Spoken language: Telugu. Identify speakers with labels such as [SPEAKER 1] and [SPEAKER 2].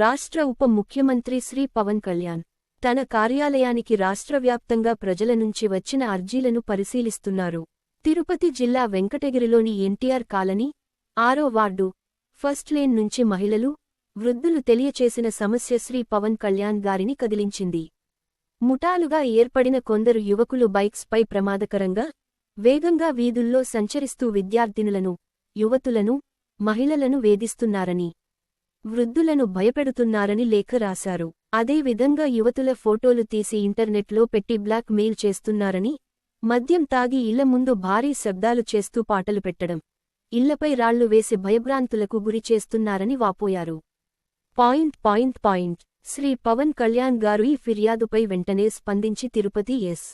[SPEAKER 1] రాష్ట్ర ఉప ముఖ్యమంత్రి శ్రీ పవన్ కళ్యాణ్ తన కార్యాలయానికి రాష్ట్రవ్యాప్తంగా ప్రజల నుంచి వచ్చిన అర్జీలను పరిశీలిస్తున్నారు. తిరుపతి జిల్లా వెంకటగిరిలోని ఎన్టీఆర్ కాలనీ ఆరో వార్డు ఫస్ట్ లేన్ నుంచి మహిళలు వృద్ధులు తెలియచేసిన సమస్య శ్రీ పవన్ కళ్యాణ్ గారిని కదిలించింది. ముఠాలుగా ఏర్పడిన కొందరు యువకులు బైక్స్పై ప్రమాదకరంగా వేగంగా వీధుల్లో సంచరిస్తూ విద్యార్థినులను యువతులను మహిళలను వేధిస్తున్నారని వృద్ధులను భయపెడుతున్నారని లేఖ రాశారు. అదేవిధంగా యువతుల ఫోటోలు తీసి ఇంటర్నెట్లో పెట్టి బ్లాక్ మెయిల్ చేస్తున్నారని మద్యం తాగి ఇళ్ళ ముందు భారీ శబ్దాలు చేస్తూ పాటలు పెట్టడం ఇళ్ళపై రాళ్ళు వేసి భయభ్రాంతులకు గురి చేస్తున్నారని వాపోయారు. Point point point. Shri Pawan Kalyan garu ఈ ఫిర్యాదుపై వెంటనే స్పందించి తిరుపతి ఎస్.